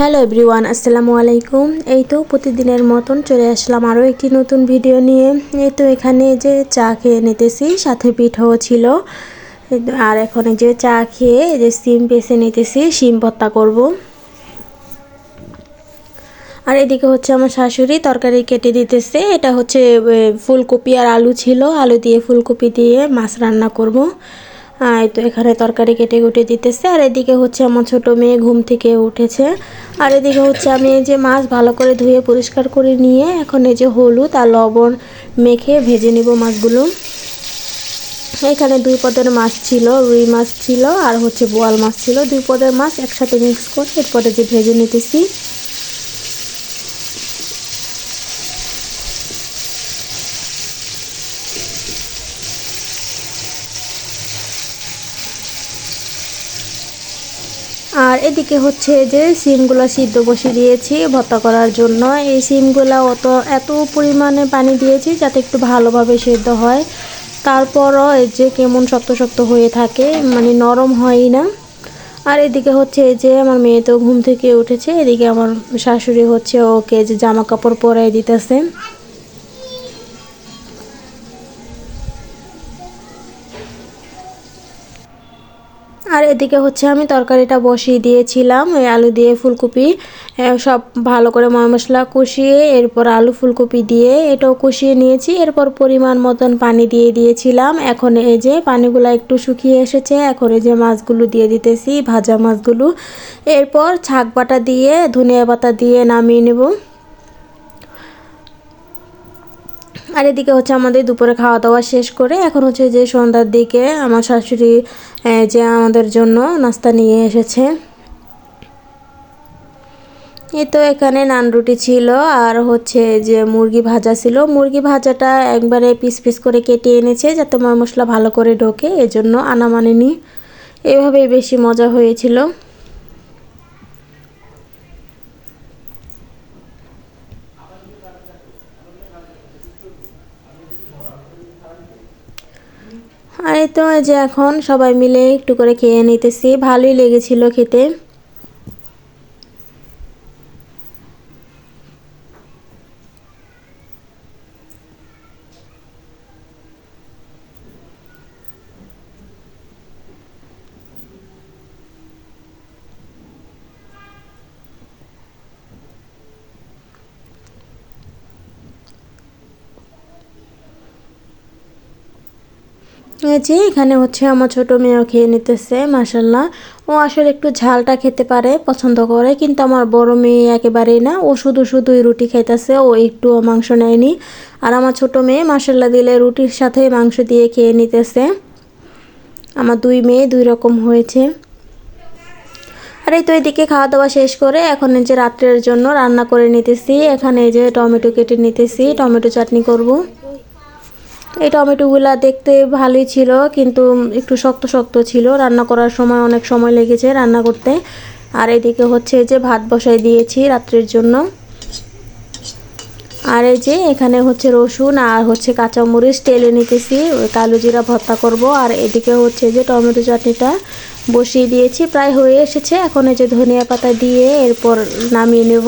Hello everyone, আসসালামু আলাইকুম। এই তো প্রতিদিনের মতন চলে আসলাম আরও একটি নতুন ভিডিও নিয়ে। এই তো এখানে যে চা খেয়ে নিতেছি, সাথে পিঠাও ছিল। আর এখন যে চা খেয়ে যে সিম পেসে নিতেছি, সিম ভর্তা করব। আর এদিকে হচ্ছে আমার শাশুড়ি তরকারি কেটে দিতেছে। এটা হচ্ছে ফুলকপি আর আলু ছিল। আলু দিয়ে ফুলকপি দিয়ে মাছ রান্না করব। এই তো এখানে তরকারি কেটে কুটে দিতেছে। আর এদিকে হচ্ছে আমার ছোট মেয়ে ঘুম থেকে উঠেছে। আর এদিকে হচ্ছে আমি যে মাছ ভালো করে ধুয়ে পরিষ্কার করে নিয়ে এখন এই যে হলুদ আর লবণ মেখে ভেজে নিব মাছগুলো। এখানে দুই পদের মাছ ছিল, রুই মাছ ছিল আর হচ্ছে বোয়াল মাছ ছিল। দুই পদের মাছ একসাথে মিক্স করে এরপরে যে ভেজে নিতেছি। আর এদিকে হচ্ছে যে সিমগুলো সিদ্ধ বসিয়ে দিয়েছি ভর্তা করার জন্য। এই সিমগুলো অত, এত পরিমাণে পানি দিয়েছি যাতে একটু ভালোভাবে সেদ্ধ হয়। তারপরও এই যে কেমন শক্ত শক্ত হয়ে থাকে মানে নরম হয় না। আর এদিকে হচ্ছে যে আমার মেয়ে তো ঘুম থেকে উঠেছে, এদিকে আমার শাশুড়ি হচ্ছে ওকে যে জামা কাপড় পরাই দিতেছে। আর এদিকে হচ্ছে আমি তরকারিটা বসিয়ে দিয়েছিলাম ওই আলু দিয়ে ফুলকপি সব ভালো করে ময় মশলা কষিয়ে, এরপর আলু ফুলকপি দিয়ে এটাও কষিয়ে নিয়েছি, এরপর পরিমাণ মতন পানি দিয়ে দিয়েছিলাম। এখন এই যে পানিগুলো একটু শুকিয়ে এসেছে, এখন এই যে মাছগুলো দিয়ে দিতেছি, ভাজা মাছগুলো। এরপর ছাক বাটা দিয়ে ধনিয়া পাতা দিয়ে নামিয়ে নেব। আর এদিকে হচ্ছে আমাদের দুপুরে খাওয়া দাওয়া শেষ করে এখন হচ্ছে যে সন্ধ্যার দিকে আমার শাশুড়ি যে আমাদের জন্য নাস্তা নিয়ে এসেছে। এই তো এখানে নান রুটি ছিল আর হচ্ছে যে মুরগি ভাজা ছিল। মুরগি ভাজাটা একবারে পিস পিস করে কেটে এনেছে যাতে মশলা ভালো করে ঢোকে, এজন্য আনা মানেনি। এভাবেই বেশি মজা হয়েছিল। আর এই তো যে এখন সবাই মিলে একটু করে খেয়ে নিতেছি। ভালোই লেগেছিল খেতে। যে এখানে হচ্ছে আমার ছোট মেয়েও খেয়ে নিতেছে মাসাল্লাহ ও আসলে একটু ঝালটা খেতে পারে, পছন্দ করে, কিন্তু আমার বড় মেয়ে একেবারেই না। ও শুধু শুধুই রুটি খাইতেছে, ও একটু মাংস নেয়নি। আর আমার ছোট মেয়ে মাসাল্লাহ দিলে রুটির সাথে মাংস দিয়ে খেয়ে নিতেছে। আমার দুই মেয়ে দুই রকম হয়েছে। আর এই তো এদিকে খাওয়া দাওয়া শেষ করে এখন এই যে রাত্রের জন্য রান্না করে নিতেছি। এখানে যে টমেটো কেটে নিতেছি, টমেটো চাটনি করব। এই টমেটোগুলা দেখতে ভালোই ছিল, কিন্তু একটু শক্ত শক্ত ছিল। রান্না করার সময় অনেক সময় লেগেছে রান্না করতে। আর এদিকে হচ্ছে যে ভাত বসাই দিয়েছি রাত্রের জন্য। আর এই যে এখানে হচ্ছে রসুন আর হচ্ছে কাঁচামরিচ তেলে নিতেছি, ওই কালো জিরা ভর্তা করব। আর এদিকে হচ্ছে যে টমেটো চাটনিটা বসিয়ে দিয়েছি, প্রায় হয়ে এসেছে। এখন এই যে ধনিয়া পাতা দিয়ে এরপর নামিয়ে নেব।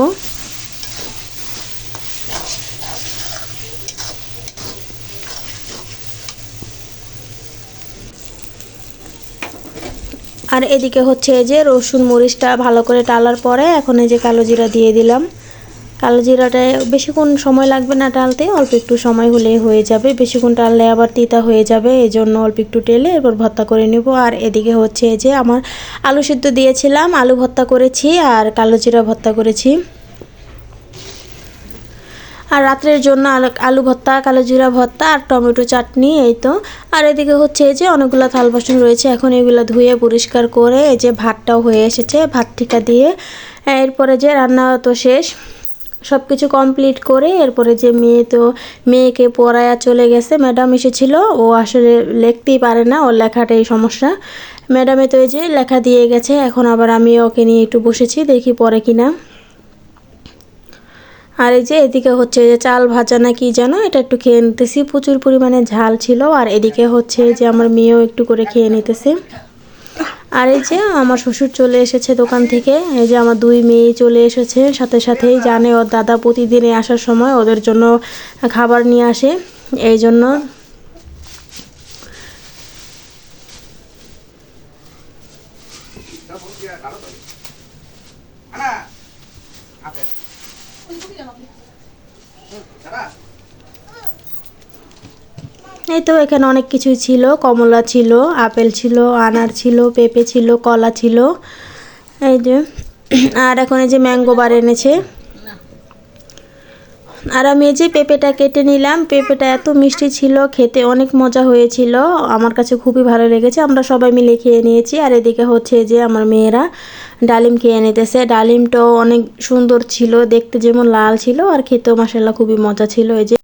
আর এদিকে হচ্ছে যে রসুন মরিচটা ভালো করে টালার পরে এখন এই যে কালো জিরা দিয়ে দিলাম। কালো জিরাটা বেশিক্ষণ সময় লাগবে না টালতে অল্প একটু সময় হলেই হয়ে যাবে। বেশিক্ষণ টাললে আবার তিতা হয়ে যাবে এই জন্য অল্প একটু টেলে এরপর ভর্তা করে নেব। আর এদিকে হচ্ছে যে আমার আলু সিদ্ধ দিয়েছিলাম, আলু ভর্তা করেছি আর কালো জিরা ভর্তা করেছি। আর রাত্রের জন্য আলু ভর্তা, কালো জিরা ভর্তা আর টমেটো চাটনি, এই তো। আর এদিকে হচ্ছে এই যে অনেকগুলো থাল বাসন রয়েছে, এখন এগুলো ধুয়ে পরিষ্কার করে এই যে ভাতটাও হয়ে এসেছে, ভাত টিকা দিয়ে। এরপরে যে রান্না তো শেষ সব কিছু কমপ্লিট করে এরপরে যে মেয়ে তো, মেয়েকে পড়ায়া চলে গেছে, ম্যাডাম এসেছিল, ও আসলে লিখতেই পারে না, ওর লেখাটাই সমস্যা। ম্যাডামে তো এই যে লেখা দিয়ে গেছে, এখন আবার আমি ওকে নিয়ে একটু বসেছি, দেখি পরে কিনা। আর এই যে এদিকে হচ্ছে যে চাল ভাজা না কি যেন, এটা একটু খেয়ে নিতেছি। প্রচুর পরিমাণে ঝাল ছিল, আর এদিকে হচ্ছে যে আমার মেয়েও একটু করে খেয়ে নিতেছে। আর এই যে আমার শ্বশুর চলে এসেছে দোকান থেকে, এই যে আমার দুই মেয়ে চলে এসেছে, সাথে সাথেই জানে ওর দাদা প্রতিদিনে আসার সময় ওদের জন্য খাবার নিয়ে আসে, এই জন্য এই তো এখানে অনেক কিছুই ছিল, কমলা ছিল, আপেল ছিল, আনার ছিল, পেঁপে ছিল, কলা ছিল, এই যে, আর এখন এই যে ম্যাঙ্গো বার এনেছে। আর আমি এই যে পেঁপেটা কেটে নিলাম, পেঁপেটা এত মিষ্টি ছিল, খেতে অনেক মজা হয়েছিল, আমার কাছে খুবই ভালো লেগেছে, আমরা সবাই মিলে খেয়ে নিয়েছি। আর এদিকে হচ্ছে যে আমার মেয়েরা ডালিম খেয়ে নিতেছে, ডালিমটাও অনেক সুন্দর ছিল, দেখতে যেমন লাল ছিল, আর খেতেও মাসাল্লাহ খুবই মজা ছিল, এই যে